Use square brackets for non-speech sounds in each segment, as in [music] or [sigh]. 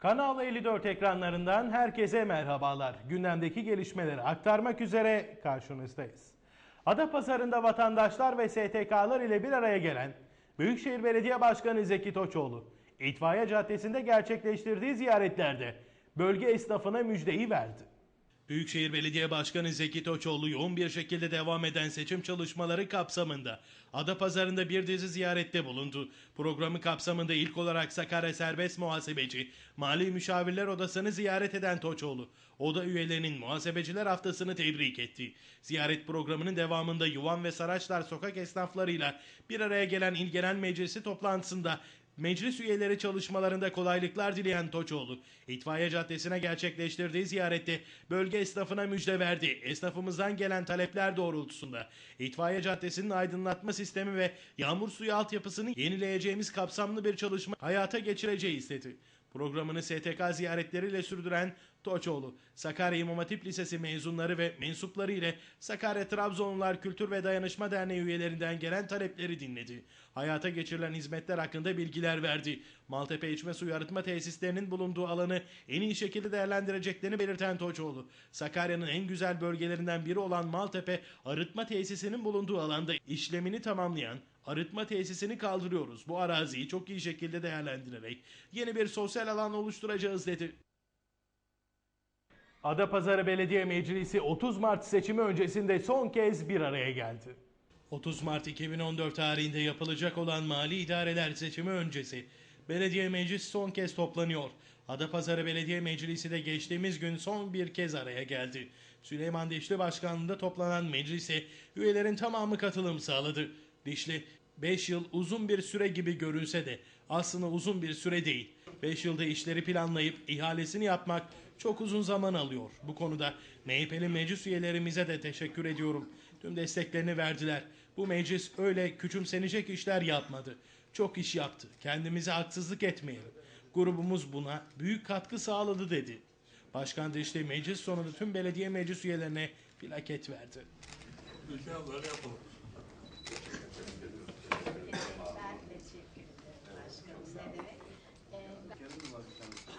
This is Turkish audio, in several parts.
Kanal 54 ekranlarından herkese merhabalar. Gündemdeki gelişmeleri aktarmak üzere karşınızdayız. Adapazarı'nda vatandaşlar ve STK'lar ile bir araya gelen Büyükşehir Belediye Başkanı Zeki Toçoğlu, İtfaiye Caddesi'nde gerçekleştirdiği ziyaretlerde bölge esnafına müjdeyi verdi. Büyükşehir Belediye Başkanı Zeki Toçoğlu yoğun bir şekilde devam eden seçim çalışmaları kapsamında Adapazarı'nda bir dizi ziyarette bulundu. Programı kapsamında ilk olarak Sakarya Serbest Muhasebeci Mali Müşavirler Odası'nı ziyaret eden Toçoğlu, oda üyelerinin muhasebeciler haftasını tebrik etti. Ziyaret programının devamında Yuvan ve Saraçlar sokak esnaflarıyla bir araya gelen İl Genel Meclisi toplantısında Meclis üyeleri çalışmalarında kolaylıklar dileyen Toçoğlu, İtfaiye Caddesi'ne gerçekleştirdiği ziyarette bölge esnafına müjde verdi. Esnafımızdan gelen talepler doğrultusunda İtfaiye Caddesi'nin aydınlatma sistemi ve yağmur suyu altyapısını yenileyeceğimiz kapsamlı bir çalışma hayata geçireceğiz dedi. Programını STK ziyaretleriyle sürdüren Toçoğlu, Sakarya İmam Hatip Lisesi mezunları ve mensupları ile Sakarya Trabzonlular Kültür ve Dayanışma Derneği üyelerinden gelen talepleri dinledi. Hayata geçirilen hizmetler hakkında bilgiler verdi. Maltepe İçme Suyu Arıtma Tesislerinin bulunduğu alanı en iyi şekilde değerlendireceklerini belirten Toçoğlu, Sakarya'nın en güzel bölgelerinden biri olan Maltepe Arıtma Tesisinin bulunduğu alanda işlemini tamamlayan arıtma tesisini kaldırıyoruz. Bu araziyi çok iyi şekilde değerlendirerek yeni bir sosyal alan oluşturacağız dedi. Adapazarı Belediye Meclisi 30 Mart seçimi öncesinde son kez bir araya geldi. 30 Mart 2014 tarihinde yapılacak olan mali idareler seçimi öncesi belediye meclisi son kez toplanıyor. Adapazarı Belediye Meclisi de geçtiğimiz gün son bir kez araya geldi. Süleyman Dişli Başkanlığında toplanan meclise üyelerin tamamı katılım sağladı. Dişli 5 yıl uzun bir süre gibi görünse de aslında uzun bir süre değil. 5 yılda işleri planlayıp ihalesini yapmak çok uzun zaman alıyor. Bu konuda MHP'li meclis üyelerimize de teşekkür ediyorum. Tüm desteklerini verdiler. Bu meclis öyle küçümsenecek işler yapmadı. Çok iş yaptı. Kendimize haksızlık etmeyelim. Grubumuz buna büyük katkı sağladı dedi. Başkan Dişli meclis sonunda tüm belediye meclis üyelerine plaket verdi. İnşallah yapalım. Ben teşekkür ederim başkanım. Ne demek? Ee,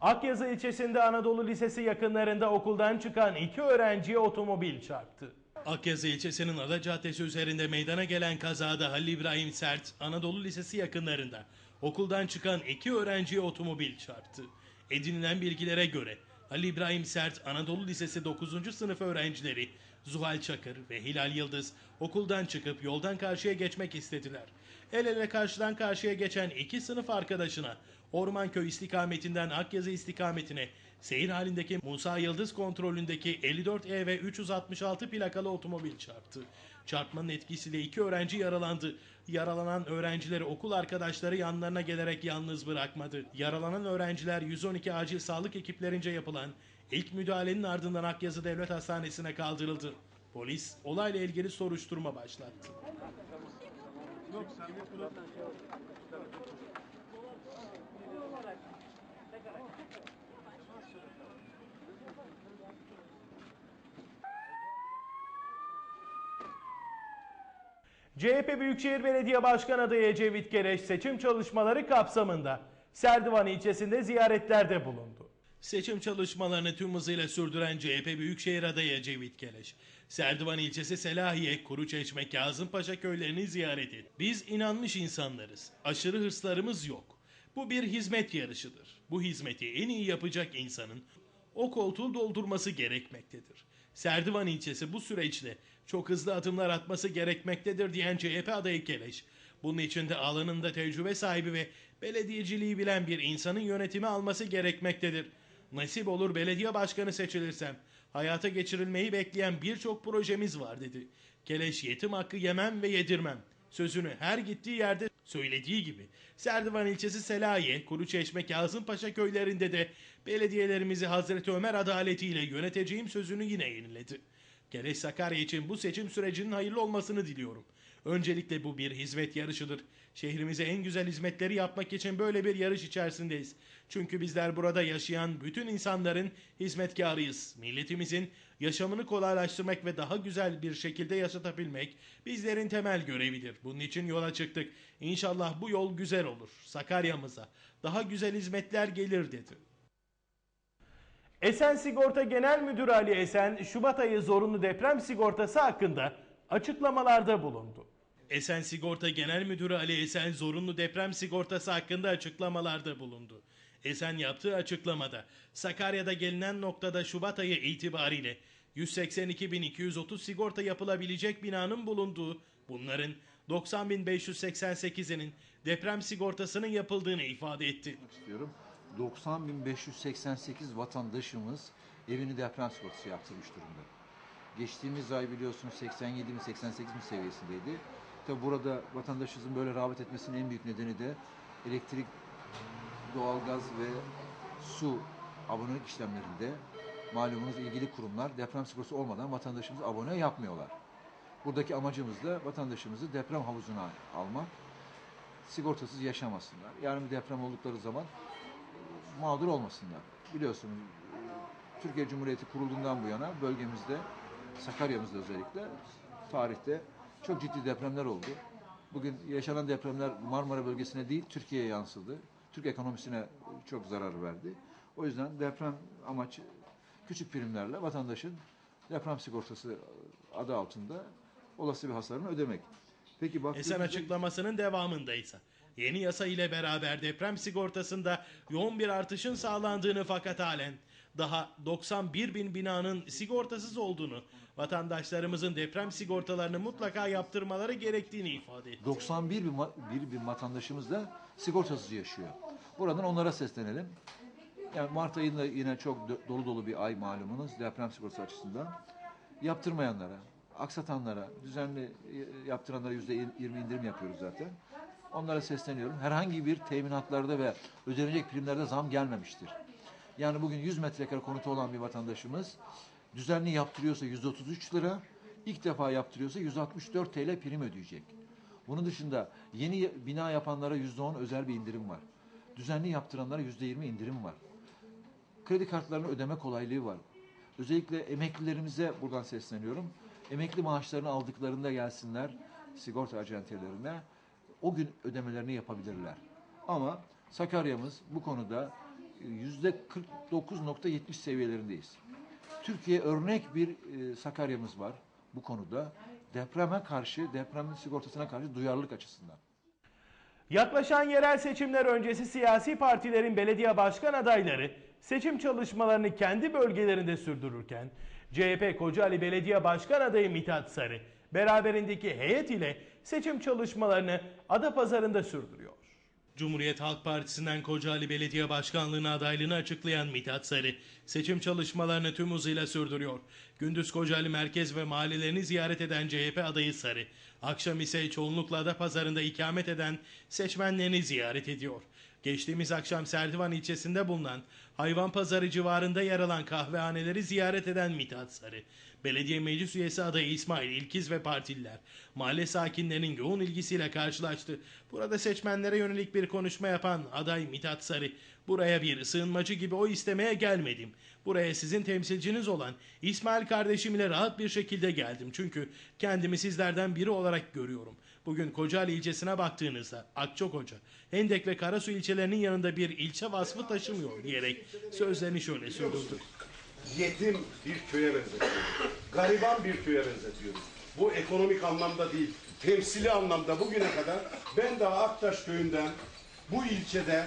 Akyazı ilçesinde Anadolu Lisesi yakınlarında okuldan çıkan iki öğrenciye otomobil çarptı. Akyazı ilçesinin Ada Caddesi üzerinde meydana gelen kazada Halil İbrahim Sert, Anadolu Lisesi yakınlarında okuldan çıkan iki öğrenciye otomobil çarptı. Edinilen bilgilere göre Halil İbrahim Sert Anadolu Lisesi 9. sınıf öğrencileri Zuhal Çakır ve Hilal Yıldız okuldan çıkıp yoldan karşıya geçmek istediler. El ele karşıdan karşıya geçen iki sınıf arkadaşına Ormanköy istikametinden Akyazı istikametine seyir halindeki Musa Yıldız kontrolündeki 54E ve 366 plakalı otomobil çarptı. Çarpmanın etkisiyle iki öğrenci yaralandı. Yaralanan öğrencileri okul arkadaşları yanlarına gelerek yalnız bırakmadı. Yaralanan öğrenciler 112 acil sağlık ekiplerince yapılan ilk müdahalenin ardından Akyazı Devlet Hastanesi'ne kaldırıldı. Polis olayla ilgili soruşturma başlattı. CHP Büyükşehir Belediye Başkan adayı Ecevit Gereş seçim çalışmaları kapsamında Serdivan ilçesinde ziyaretlerde bulundu. Seçim çalışmalarını tüm hızıyla sürdüren CHP Büyükşehir adayı Ecevit Keleş, Serdivan ilçesi Selahiye, Kuruçeşme, Kazımpaşa köylerini ziyaret etti. Biz inanmış insanlarız. Aşırı hırslarımız yok. Bu bir hizmet yarışıdır. Bu hizmeti en iyi yapacak insanın o koltuğu doldurması gerekmektedir. Serdivan ilçesi bu süreçte çok hızlı adımlar atması gerekmektedir diyen CHP adayı Keleş, bunun için de alanında tecrübe sahibi ve belediyeciliği bilen bir insanın yönetimi alması gerekmektedir. Nasip olur belediye başkanı seçilirsem hayata geçirilmeyi bekleyen birçok projemiz var dedi. Keleş yetim hakkı yemem ve yedirmem. Sözünü her gittiği yerde söylediği gibi Serdivan ilçesi Selahiye, Kuruçeşme, Kazımpaşa köylerinde de belediyelerimizi Hazreti Ömer adaletiyle yöneteceğim sözünü yine yeniledi. Keleş Sakarya için bu seçim sürecinin hayırlı olmasını diliyorum. Öncelikle bu bir hizmet yarışıdır. Şehrimize en güzel hizmetleri yapmak için böyle bir yarış içerisindeyiz. Çünkü bizler burada yaşayan bütün insanların hizmetkarıyız. Milletimizin yaşamını kolaylaştırmak ve daha güzel bir şekilde yaşatabilmek bizlerin temel görevidir. Bunun için yola çıktık. İnşallah bu yol güzel olur. Sakarya'mıza daha güzel hizmetler gelir dedi. Esen Sigorta Genel Müdürü Ali Esen, Şubat ayı zorunlu deprem sigortası hakkında açıklamalarda bulundu. Esen Sigorta Genel Müdürü Ali Esen, zorunlu deprem sigortası hakkında açıklamalarda bulundu. Esen yaptığı açıklamada, Sakarya'da gelinen noktada Şubat ayı itibariyle 182.230 sigorta yapılabilecek binanın bulunduğu, bunların 90.588'inin deprem sigortasının yapıldığını ifade etti. istiyorum. 90.588 vatandaşımız evini deprem sigortası yaptırmış durumda. Geçtiğimiz ay biliyorsunuz 87 mi 88 mi seviyesindeydi. Tabi burada vatandaşımızın böyle rağbet etmesinin en büyük nedeni de elektrik, doğalgaz ve su abonelik işlemlerinde malumunuz ilgili kurumlar deprem sigortası olmadan vatandaşımızı abone yapmıyorlar. Buradaki amacımız da vatandaşımızı deprem havuzuna almak, sigortasız yaşamasınlar. Yarın bir deprem oldukları zaman mağdur olmasınlar. Biliyorsunuz Türkiye Cumhuriyeti kurulduğundan bu yana bölgemizde, Sakarya'mızda özellikle tarihte çok ciddi depremler oldu. Bugün yaşanan depremler Marmara bölgesine değil Türkiye'ye yansıdı. Türk ekonomisine çok zarar verdi. O yüzden deprem amaç küçük primlerle vatandaşın deprem sigortası adı altında olası bir hasarını ödemek. Peki Esen baktığımızda- açıklamasının devamındaysa yeni yasa ile beraber deprem sigortasında yoğun bir artışın sağlandığını fakat halen daha 91 bin binanın sigortasız olduğunu, vatandaşlarımızın deprem sigortalarını mutlaka yaptırmaları gerektiğini ifade etti. 91 bin, bir bin vatandaşımız da sigortasız yaşıyor. Buradan onlara seslenelim. Yani Mart ayında yine çok dolu dolu bir ay malumunuz deprem sigortası açısından. Yaptırmayanlara, aksatanlara, düzenli e, yaptıranlara yüzde yirmi indirim yapıyoruz zaten. Onlara sesleniyorum. Herhangi bir teminatlarda ve ödenecek primlerde zam gelmemiştir. Yani bugün 100 metrekare konutu olan bir vatandaşımız düzenli yaptırıyorsa 133 lira, ilk defa yaptırıyorsa 164 TL prim ödeyecek. Bunun dışında yeni bina yapanlara %10 özel bir indirim var. Düzenli yaptıranlara %20 indirim var. Kredi kartlarının ödeme kolaylığı var. Özellikle emeklilerimize buradan sesleniyorum. Emekli maaşlarını aldıklarında gelsinler sigorta acentelerine. O gün ödemelerini yapabilirler. Ama Sakarya'mız bu konuda yüzde 49.70 seviyelerindeyiz. Türkiye örnek bir e, Sakarya'mız var bu konuda. Depreme karşı, depremin sigortasına karşı duyarlılık açısından. Yaklaşan yerel seçimler öncesi siyasi partilerin belediye başkan adayları seçim çalışmalarını kendi bölgelerinde sürdürürken CHP Kocaeli Belediye Başkan adayı Mithat Sarı beraberindeki heyet ile seçim çalışmalarını Adapazarı'nda sürdürüyor. Cumhuriyet Halk Partisi'nden Kocaeli Belediye Başkanlığı'na adaylığını açıklayan Mithat Sarı, seçim çalışmalarını tüm hızıyla sürdürüyor. Gündüz Kocaeli merkez ve mahallelerini ziyaret eden CHP adayı Sarı, akşam ise çoğunlukla Adapazarı'nda ikamet eden seçmenlerini ziyaret ediyor. Geçtiğimiz akşam Serdivan ilçesinde bulunan hayvan pazarı civarında yer alan kahvehaneleri ziyaret eden Mithat Sarı, belediye meclis üyesi adayı İsmail İlkiz ve partililer mahalle sakinlerinin yoğun ilgisiyle karşılaştı. Burada seçmenlere yönelik bir konuşma yapan aday Mithat Sarı, buraya bir sığınmacı gibi oy istemeye gelmedim. Buraya sizin temsilciniz olan İsmail kardeşim ile rahat bir şekilde geldim. Çünkü kendimi sizlerden biri olarak görüyorum. Bugün Kocaeli ilçesine baktığınızda Akçakoca, Hendek ve Karasu ilçelerinin yanında bir ilçe vasfı taşımıyor diyerek sözlerini şöyle sürdürdü. Yetim bir köye benzetiyoruz. Gariban bir köye benzetiyoruz. Bu ekonomik anlamda değil, temsili anlamda bugüne kadar ben daha Aktaş köyünden bu ilçede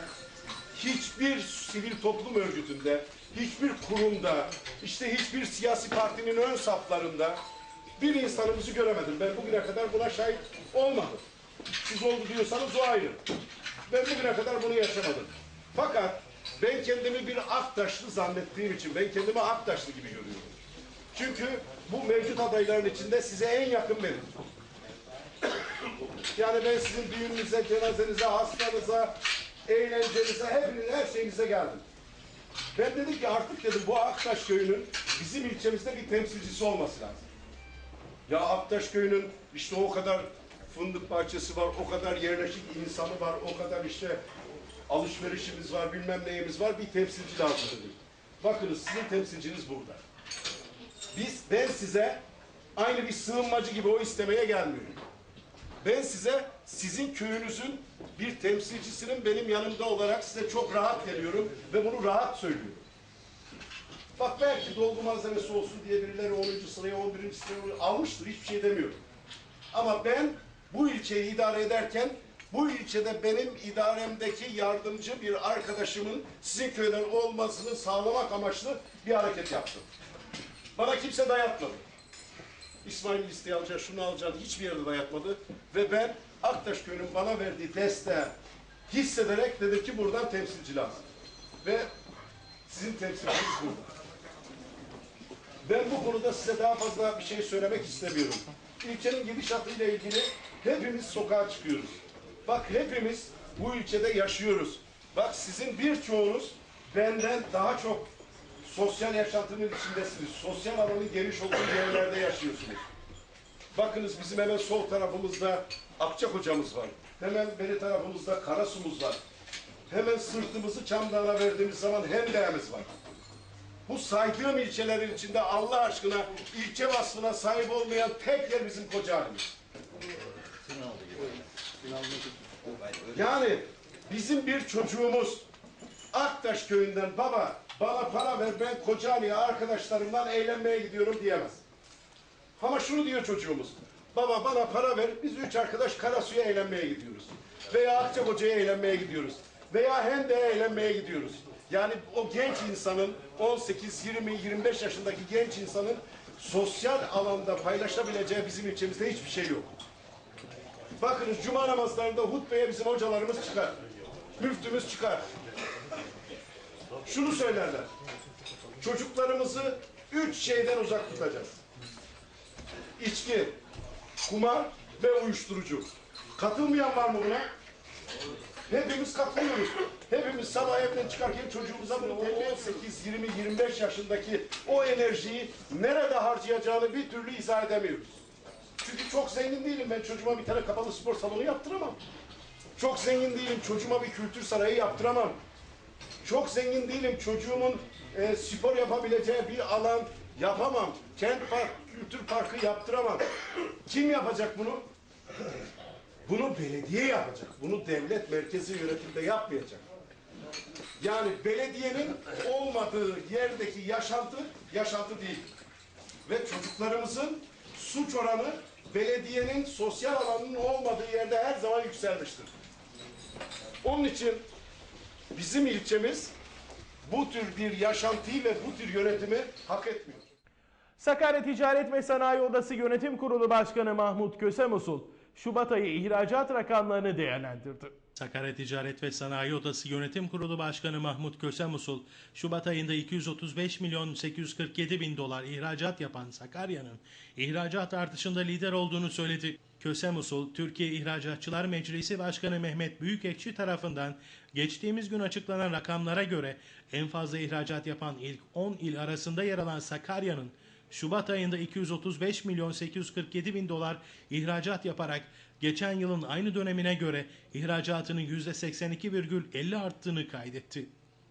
hiçbir sivil toplum örgütünde, hiçbir kurumda, işte hiçbir siyasi partinin ön saflarında bir insanımızı göremedim. Ben bugüne kadar buna şahit olmadım. Siz oldu diyorsanız o ayrı. Ben bugüne kadar bunu yaşamadım. Fakat ben kendimi bir Aktaşlı zannettiğim için ben kendimi Aktaşlı gibi görüyorum. Çünkü bu mevcut adayların içinde size en yakın benim. [coughs] Yani ben sizin düğününüze, cenazenize, hastanıza, eğlencenize, hepiniz, her şeyinize geldim. Ben dedim ki artık dedim bu Aktaş köyünün bizim ilçemizde bir temsilcisi olması lazım. Ya Aktaş köyünün işte o kadar fındık bahçesi var, o kadar yerleşik insanı var, o kadar işte alışverişimiz var, bilmem neyimiz var. Bir temsilci lazım dedik. Bakınız sizin temsilciniz burada. Biz, ben size aynı bir sığınmacı gibi o istemeye gelmiyorum. Ben size sizin köyünüzün bir temsilcisinin benim yanımda olarak size çok rahat geliyorum ve bunu rahat söylüyorum. Bak belki dolgu malzemesi olsun diye birileri 10. sıraya 11. sıraya almıştır hiçbir şey demiyorum. Ama ben bu ilçeyi idare ederken bu ilçede benim idaremdeki yardımcı bir arkadaşımın sizin köyden olmasını sağlamak amaçlı bir hareket yaptım. Bana kimse dayatmadı. İsmail listeyi alacak, şunu alacak hiçbir yerde dayatmadı. Ve ben Aktaş Köyü'nün bana verdiği desteği hissederek dedim ki buradan temsilci lazım. Ve sizin temsilciniz burada. Ben bu konuda size daha fazla bir şey söylemek istemiyorum. İlçenin gidişatıyla ilgili hepimiz sokağa çıkıyoruz. Bak hepimiz bu ilçede yaşıyoruz. Bak sizin birçoğunuz benden daha çok sosyal yaşantının içindesiniz. Sosyal alanın geniş olduğu yerlerde yaşıyorsunuz. Bakınız bizim hemen sol tarafımızda Akçak hocamız var. Hemen beri tarafımızda Karasu'muz var. Hemen sırtımızı Çamdağ'a verdiğimiz zaman Hendeğimiz var. Bu saydığım ilçelerin içinde Allah aşkına ilçe vasfına sahip olmayan tek yer bizim Kocaeli'miz. Yani bizim bir çocuğumuz Aktaş köyünden baba bana para ver ben Kocaeli'ye arkadaşlarımdan eğlenmeye gidiyorum diyemez. Ama şunu diyor çocuğumuz. Baba bana para ver biz üç arkadaş Karasu'ya eğlenmeye gidiyoruz. Veya Akçakoca'ya eğlenmeye gidiyoruz. Veya Hende'ye eğlenmeye gidiyoruz. Yani o genç insanın 18, 20, 25 yaşındaki genç insanın sosyal alanda paylaşabileceği bizim ilçemizde hiçbir şey yok. Bakınız cuma namazlarında hutbeye bizim hocalarımız çıkar. Müftümüz çıkar. Şunu söylerler. Çocuklarımızı üç şeyden uzak tutacağız. İçki, kumar ve uyuşturucu. Katılmayan var mı buna? Hepimiz katılıyoruz. Hepimiz sabah evden çıkarken çocuğumuza bunu tebliğ 18, 20, 25 yaşındaki o enerjiyi nerede harcayacağını bir türlü izah edemiyoruz. Çünkü çok zengin değilim ben çocuğuma bir tane kapalı spor salonu yaptıramam. Çok zengin değilim çocuğuma bir kültür sarayı yaptıramam. Çok zengin değilim çocuğumun e, spor yapabileceği bir alan yapamam. Kent park, kültür parkı yaptıramam. Kim yapacak bunu? Bunu belediye yapacak. Bunu devlet merkezi yönetimde yapmayacak. Yani belediyenin olmadığı yerdeki yaşantı, yaşantı değil. Ve çocuklarımızın suç oranı belediyenin sosyal alanının olmadığı yerde her zaman yükselmiştir. Onun için bizim ilçemiz bu tür bir yaşantıyı ve bu tür yönetimi hak etmiyor. Sakarya Ticaret ve Sanayi Odası Yönetim Kurulu Başkanı Mahmut Kösemusul, Şubat ayı ihracat rakamlarını değerlendirdi. Sakarya Ticaret ve Sanayi Odası Yönetim Kurulu Başkanı Mahmut Kösemusul, Şubat ayında 235 milyon 847 bin dolar ihracat yapan Sakarya'nın ihracat artışında lider olduğunu söyledi. Kösemusul, Türkiye İhracatçılar Meclisi Başkanı Mehmet Büyükekşi tarafından geçtiğimiz gün açıklanan rakamlara göre en fazla ihracat yapan ilk 10 il arasında yer alan Sakarya'nın Şubat ayında 235 milyon 847 bin dolar ihracat yaparak geçen yılın aynı dönemine göre ihracatının %82,50 arttığını kaydetti.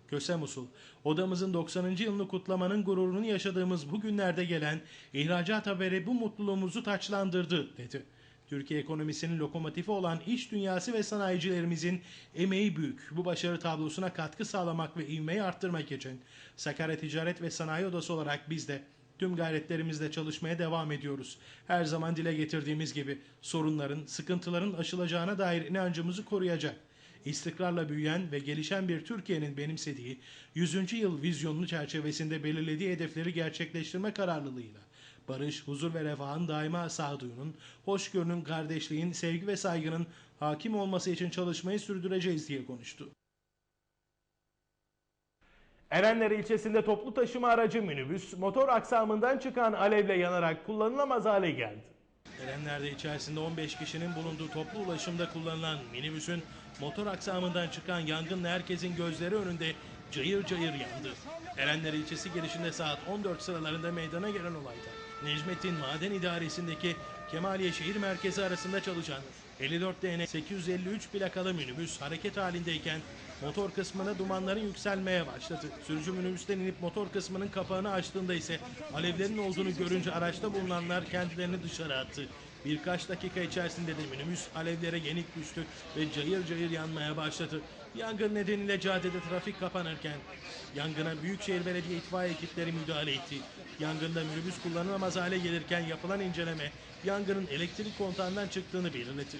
Kösem Usul, odamızın 90. yılını kutlamanın gururunu yaşadığımız bu günlerde gelen ihracat haberi bu mutluluğumuzu taçlandırdı dedi. Türkiye ekonomisinin lokomotifi olan iş dünyası ve sanayicilerimizin emeği büyük. Bu başarı tablosuna katkı sağlamak ve ivmeyi arttırmak için Sakarya Ticaret ve Sanayi Odası olarak biz de Tüm gayretlerimizle çalışmaya devam ediyoruz. Her zaman dile getirdiğimiz gibi sorunların, sıkıntıların aşılacağına dair inancımızı koruyacak. İstikrarla büyüyen ve gelişen bir Türkiye'nin benimsediği 100. yıl vizyonunu çerçevesinde belirlediği hedefleri gerçekleştirme kararlılığıyla barış, huzur ve refahın daima sağduyunun, hoşgörünün, kardeşliğin, sevgi ve saygının hakim olması için çalışmayı sürdüreceğiz diye konuştu. Erenler ilçesinde toplu taşıma aracı minibüs motor aksamından çıkan alevle yanarak kullanılamaz hale geldi. Erenler'de içerisinde 15 kişinin bulunduğu toplu ulaşımda kullanılan minibüsün motor aksamından çıkan yangınla herkesin gözleri önünde cayır cayır yandı. Erenler ilçesi girişinde saat 14 sıralarında meydana gelen olayda Necmettin Maden İdaresi'ndeki Kemaliye şehir merkezi arasında çalışan 54 DN 853 plakalı minibüs hareket halindeyken motor kısmına dumanların yükselmeye başladı. Sürücü minibüsten inip motor kısmının kapağını açtığında ise alevlerin olduğunu görünce araçta bulunanlar kendilerini dışarı attı. Birkaç dakika içerisinde de minibüs alevlere yenik düştü ve cayır cayır yanmaya başladı. Yangın nedeniyle caddede trafik kapanırken yangına Büyükşehir Belediye itfaiye ekipleri müdahale etti. Yangında minibüs kullanılamaz hale gelirken yapılan inceleme yangının elektrik kontağından çıktığını belirletti.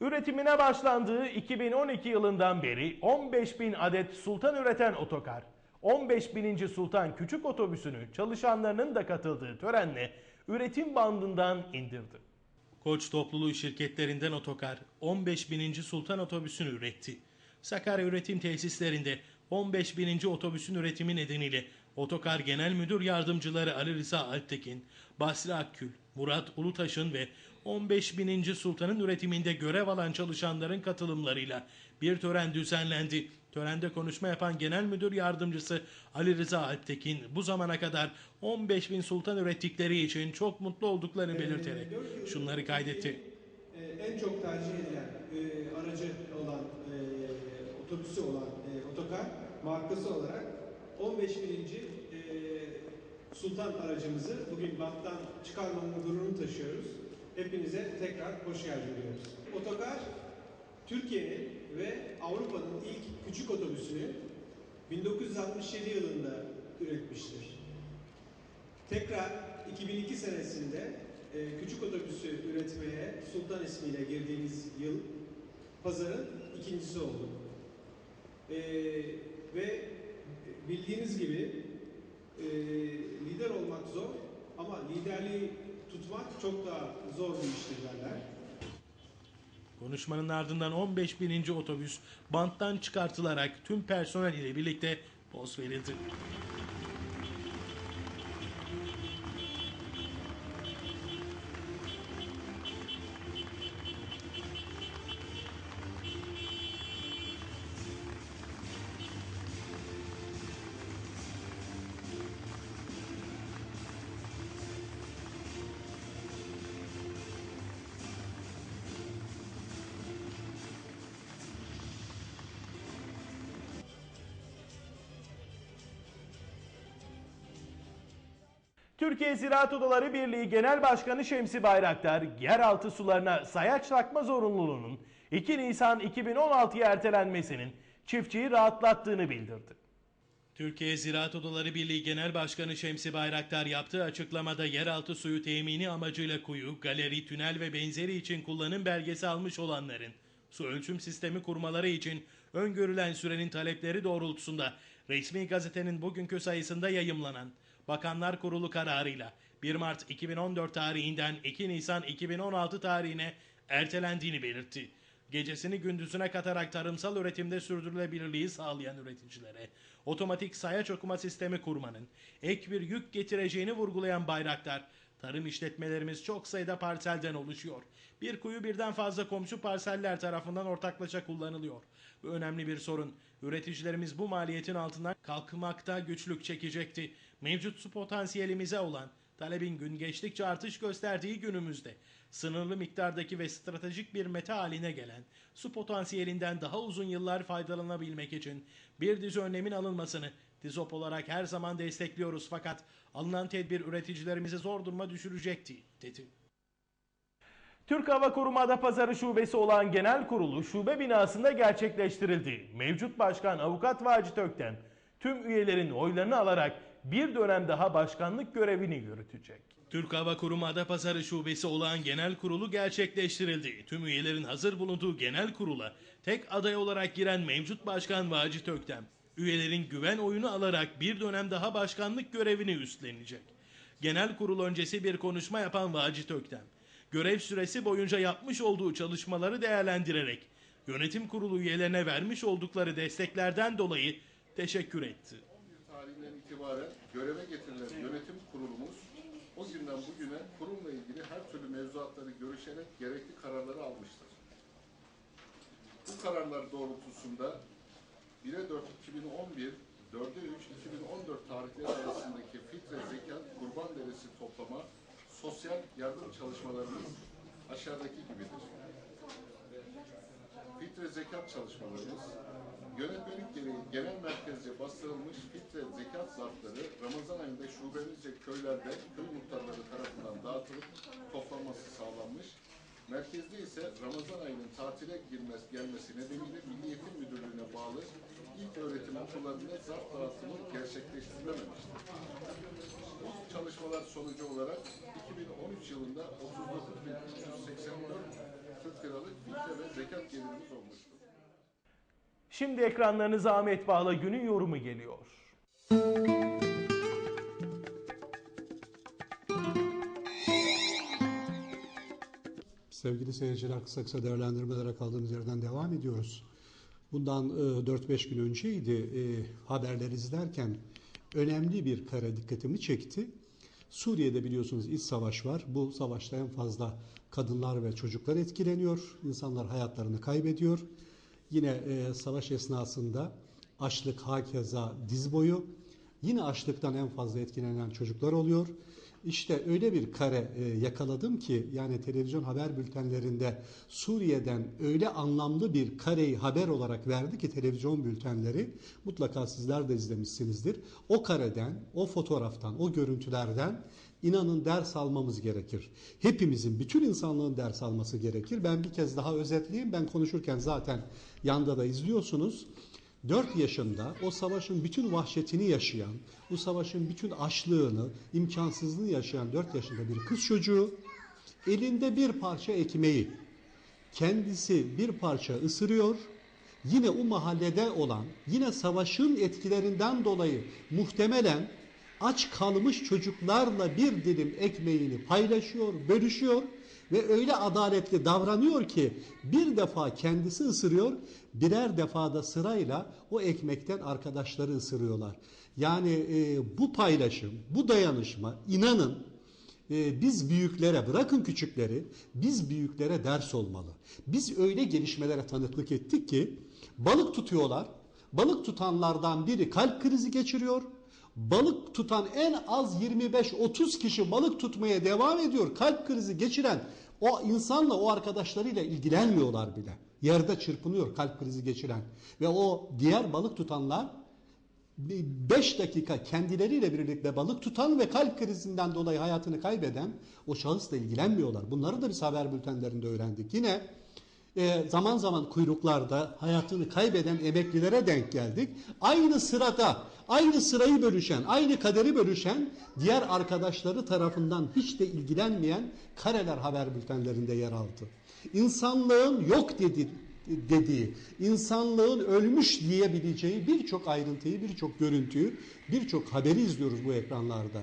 Üretimine başlandığı 2012 yılından beri 15 bin adet Sultan üreten otokar, 15 bininci Sultan küçük otobüsünü çalışanlarının da katıldığı törenle üretim bandından indirdi. Koç topluluğu şirketlerinden otokar 15 bininci Sultan otobüsünü üretti. Sakarya üretim tesislerinde 15 bininci otobüsün üretimi nedeniyle Otokar Genel Müdür Yardımcıları Ali Rıza Alptekin, Basri Akkül, Murat Ulutaş'ın ve 15 bininci Sultan'ın üretiminde görev alan çalışanların katılımlarıyla bir tören düzenlendi. Törende konuşma yapan Genel Müdür Yardımcısı Ali Rıza Alptekin bu zamana kadar 15 bin Sultan ürettikleri için çok mutlu olduklarını belirterek şunları kaydetti. Ee, en çok tercih edilen e, aracı olan, e, otobüsü olan e, otokar markası olarak 15 bininci e, Sultan aracımızı bugün banttan çıkarmanın gururunu taşıyoruz. Hepinize tekrar hoş geldin diyoruz. Otokar Türkiye'nin ve Avrupa'nın ilk küçük otobüsünü 1967 yılında üretmiştir. Tekrar 2002 senesinde e, küçük otobüsü üretmeye Sultan ismiyle girdiğimiz yıl pazarın ikincisi oldu. E, ve bildiğiniz gibi e, lider olmak zor ama liderliği tutmak çok daha zor bir iştir derler. Konuşmanın ardından 15 bininci otobüs banttan çıkartılarak tüm personel ile birlikte poz verildi. Türkiye Ziraat Odaları Birliği Genel Başkanı Şemsi Bayraktar, yeraltı sularına sayaç takma zorunluluğunun 2 Nisan 2016'ya ertelenmesinin çiftçiyi rahatlattığını bildirdi. Türkiye Ziraat Odaları Birliği Genel Başkanı Şemsi Bayraktar yaptığı açıklamada yeraltı suyu temini amacıyla kuyu, galeri, tünel ve benzeri için kullanım belgesi almış olanların su ölçüm sistemi kurmaları için öngörülen sürenin talepleri doğrultusunda resmi gazetenin bugünkü sayısında yayımlanan Bakanlar Kurulu kararıyla 1 Mart 2014 tarihinden 2 Nisan 2016 tarihine ertelendiğini belirtti. Gecesini gündüzüne katarak tarımsal üretimde sürdürülebilirliği sağlayan üreticilere otomatik sayaç okuma sistemi kurmanın ek bir yük getireceğini vurgulayan Bayraktar, tarım işletmelerimiz çok sayıda parselden oluşuyor. Bir kuyu birden fazla komşu parseller tarafından ortaklaşa kullanılıyor. Bu önemli bir sorun. Üreticilerimiz bu maliyetin altından kalkmakta güçlük çekecekti. Mevcut su potansiyelimize olan talebin gün geçtikçe artış gösterdiği günümüzde sınırlı miktardaki ve stratejik bir meta haline gelen su potansiyelinden daha uzun yıllar faydalanabilmek için bir dizi önlemin alınmasını DİZOP olarak her zaman destekliyoruz fakat alınan tedbir üreticilerimizi zor duruma düşürecekti, dedi. Türk Hava Kurumu Adapazarı Şubesi olan genel kurulu şube binasında gerçekleştirildi. Mevcut başkan avukat Vacit Ökten tüm üyelerin oylarını alarak bir dönem daha başkanlık görevini yürütecek. Türk Hava Kurumu Adapazarı Şubesi olan genel kurulu gerçekleştirildi. Tüm üyelerin hazır bulunduğu genel kurula tek aday olarak giren mevcut başkan Vacit Öktem, üyelerin güven oyunu alarak bir dönem daha başkanlık görevini üstlenecek. Genel kurul öncesi bir konuşma yapan Vacit Öktem, görev süresi boyunca yapmış olduğu çalışmaları değerlendirerek yönetim kurulu üyelerine vermiş oldukları desteklerden dolayı teşekkür etti. İtibaren göreve getirilen yönetim kurulumuz bugünden bugüne kurumla ilgili her türlü mevzuatları görüşerek gerekli kararları almıştır. Bu kararlar doğrultusunda 1'e 4 2011, 4'e 3 2014 tarihleri arasındaki fitre, zekat, kurban verisi toplama, sosyal yardım çalışmalarımız aşağıdaki gibidir. Fitre zekat çalışmalarımız, yönetmelik gereği genel merkezce bastırılmış fitre zekat zarfları Ramazan ayında şubemizce köylerde köy muhtarları tarafından dağıtılıp toplanması sağlanmış. Merkezde ise Ramazan ayının tatile girmez, gelmesi nedeniyle Milli Eğitim Müdürlüğü'ne bağlı ilk öğretim okullarında zarf dağıtımı gerçekleştirilememiştir. Bu çalışmalar sonucu olarak 2013 yılında 39.384 Türk liralık fitre ve zekat gelirimiz olmuştur. Şimdi ekranlarınıza Ahmet Bağla günün yorumu geliyor. Sevgili seyirciler kısa kısa değerlendirmelere kaldığımız yerden devam ediyoruz. Bundan e, 4-5 gün önceydi e, haberleri izlerken önemli bir kare dikkatimi çekti. Suriye'de biliyorsunuz iç savaş var. Bu savaşta en fazla kadınlar ve çocuklar etkileniyor. İnsanlar hayatlarını kaybediyor. Yine e, savaş esnasında açlık hakeza diz boyu. Yine açlıktan en fazla etkilenen çocuklar oluyor. İşte öyle bir kare e, yakaladım ki yani televizyon haber bültenlerinde Suriye'den öyle anlamlı bir kareyi haber olarak verdi ki televizyon bültenleri mutlaka sizler de izlemişsinizdir. O kareden, o fotoğraftan, o görüntülerden inanın ders almamız gerekir. Hepimizin, bütün insanlığın ders alması gerekir. Ben bir kez daha özetleyeyim. Ben konuşurken zaten yanda da izliyorsunuz. 4 yaşında o savaşın bütün vahşetini yaşayan, bu savaşın bütün açlığını, imkansızlığını yaşayan 4 yaşında bir kız çocuğu elinde bir parça ekmeği kendisi bir parça ısırıyor. Yine o mahallede olan, yine savaşın etkilerinden dolayı muhtemelen aç kalmış çocuklarla bir dilim ekmeğini paylaşıyor, bölüşüyor ve öyle adaletli davranıyor ki bir defa kendisi ısırıyor, birer defada sırayla o ekmekten arkadaşları ısırıyorlar. Yani e, bu paylaşım, bu dayanışma inanın e, biz büyüklere bırakın küçükleri biz büyüklere ders olmalı. Biz öyle gelişmelere tanıklık ettik ki balık tutuyorlar. Balık tutanlardan biri kalp krizi geçiriyor. Balık tutan en az 25-30 kişi balık tutmaya devam ediyor. Kalp krizi geçiren o insanla o arkadaşlarıyla ilgilenmiyorlar bile. Yerde çırpınıyor kalp krizi geçiren. Ve o diğer balık tutanlar 5 dakika kendileriyle birlikte balık tutan ve kalp krizinden dolayı hayatını kaybeden o şahısla ilgilenmiyorlar. Bunları da biz haber bültenlerinde öğrendik. Yine e, zaman zaman kuyruklarda hayatını kaybeden emeklilere denk geldik. Aynı sırada, aynı sırayı bölüşen, aynı kaderi bölüşen diğer arkadaşları tarafından hiç de ilgilenmeyen kareler haber bültenlerinde yer aldı. İnsanlığın yok dedi, dediği, insanlığın ölmüş diyebileceği birçok ayrıntıyı, birçok görüntüyü, birçok haberi izliyoruz bu ekranlarda.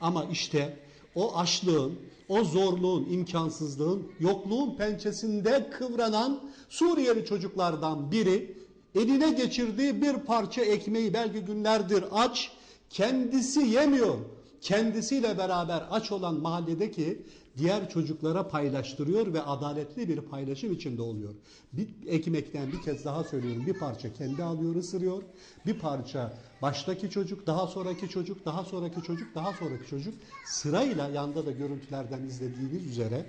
Ama işte o açlığın, o zorluğun, imkansızlığın, yokluğun pençesinde kıvranan Suriyeli çocuklardan biri eline geçirdiği bir parça ekmeği belki günlerdir aç, kendisi yemiyor. Kendisiyle beraber aç olan mahalledeki diğer çocuklara paylaştırıyor ve adaletli bir paylaşım içinde oluyor. Bir ekmekten bir kez daha söylüyorum bir parça kendi alıyor ısırıyor. Bir parça baştaki çocuk, daha sonraki çocuk, daha sonraki çocuk, daha sonraki çocuk sırayla yanda da görüntülerden izlediğiniz üzere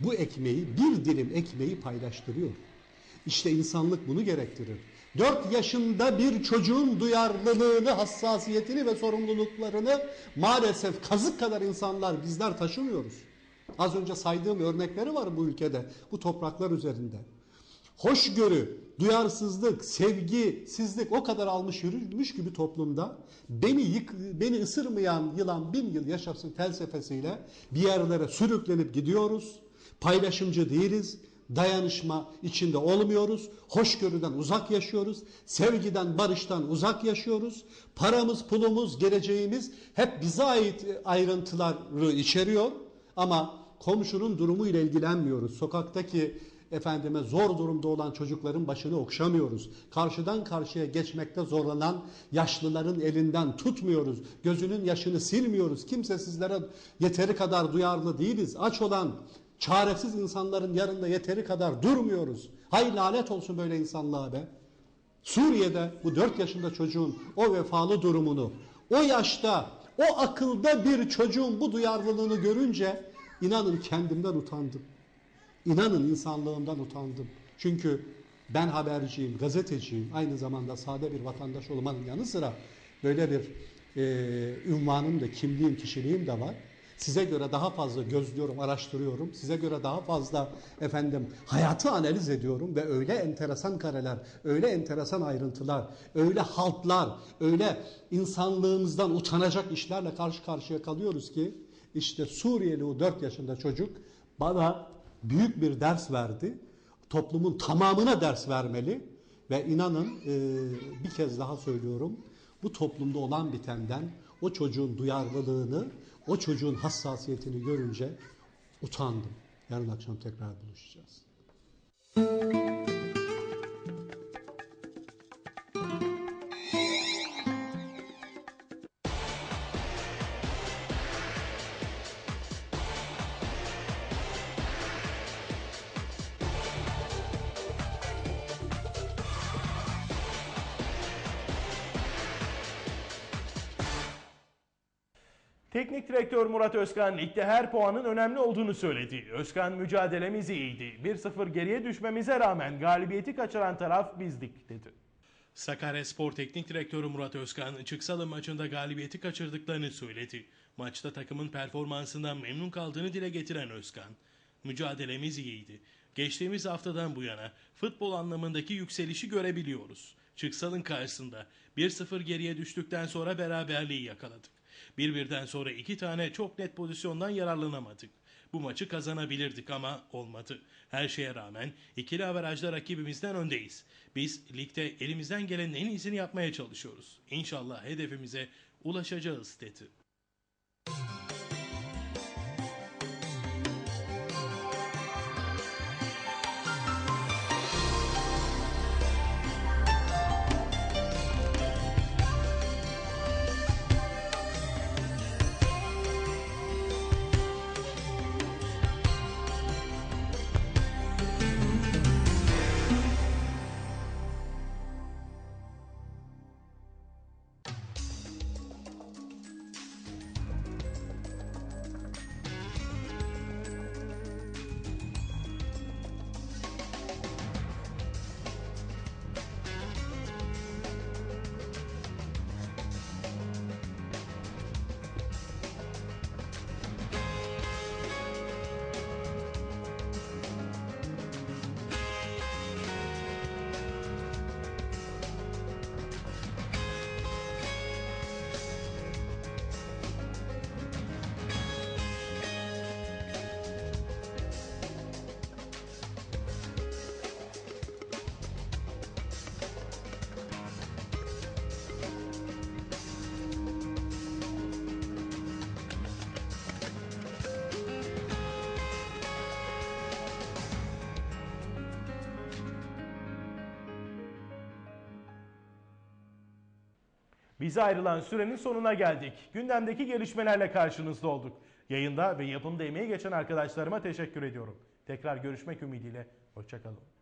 bu ekmeği bir dilim ekmeği paylaştırıyor. İşte insanlık bunu gerektirir. 4 yaşında bir çocuğun duyarlılığını, hassasiyetini ve sorumluluklarını maalesef kazık kadar insanlar bizler taşımıyoruz. Az önce saydığım örnekleri var bu ülkede, bu topraklar üzerinde. Hoşgörü, duyarsızlık, sevgisizlik o kadar almış yürümüş gibi toplumda beni yık, beni ısırmayan yılan bin yıl yaşasın felsefesiyle bir yerlere sürüklenip gidiyoruz. Paylaşımcı değiliz, dayanışma içinde olmuyoruz. Hoşgörüden uzak yaşıyoruz. Sevgiden, barıştan uzak yaşıyoruz. Paramız, pulumuz, geleceğimiz hep bize ait ayrıntıları içeriyor. Ama komşunun durumu ile ilgilenmiyoruz. Sokaktaki efendime zor durumda olan çocukların başını okşamıyoruz. Karşıdan karşıya geçmekte zorlanan yaşlıların elinden tutmuyoruz. Gözünün yaşını silmiyoruz. Kimsesizlere yeteri kadar duyarlı değiliz. Aç olan çaresiz insanların yanında yeteri kadar durmuyoruz. Hay lanet olsun böyle insanlığa be. Suriye'de bu 4 yaşında çocuğun o vefalı durumunu, o yaşta, o akılda bir çocuğun bu duyarlılığını görünce inanın kendimden utandım. İnanın insanlığımdan utandım. Çünkü ben haberciyim, gazeteciyim, aynı zamanda sade bir vatandaş olmanın yanı sıra böyle bir e, ünvanım da, kimliğim, kişiliğim de var. Size göre daha fazla gözlüyorum, araştırıyorum. Size göre daha fazla efendim hayatı analiz ediyorum ve öyle enteresan kareler, öyle enteresan ayrıntılar, öyle haltlar, öyle insanlığımızdan utanacak işlerle karşı karşıya kalıyoruz ki işte Suriyeli o 4 yaşında çocuk bana büyük bir ders verdi. Toplumun tamamına ders vermeli ve inanın e, bir kez daha söylüyorum bu toplumda olan bitenden o çocuğun duyarlılığını, o çocuğun hassasiyetini görünce utandım. Yarın akşam tekrar buluşacağız. Teknik direktör Murat Özkan ligde her puanın önemli olduğunu söyledi. Özkan mücadelemiz iyiydi. 1-0 geriye düşmemize rağmen galibiyeti kaçıran taraf bizdik dedi. Sakaryaspor Teknik Direktörü Murat Özkan, Çıksalı maçında galibiyeti kaçırdıklarını söyledi. Maçta takımın performansından memnun kaldığını dile getiren Özkan, mücadelemiz iyiydi. Geçtiğimiz haftadan bu yana futbol anlamındaki yükselişi görebiliyoruz. Çıksal'ın karşısında 1-0 geriye düştükten sonra beraberliği yakaladık. Bir birden sonra iki tane çok net pozisyondan yararlanamadık. Bu maçı kazanabilirdik ama olmadı. Her şeye rağmen ikili averajda rakibimizden öndeyiz. Biz ligde elimizden gelenin en iyisini yapmaya çalışıyoruz. İnşallah hedefimize ulaşacağız dedi. Bize ayrılan sürenin sonuna geldik. Gündemdeki gelişmelerle karşınızda olduk. Yayında ve yapımda emeği geçen arkadaşlarıma teşekkür ediyorum. Tekrar görüşmek ümidiyle. Hoşçakalın.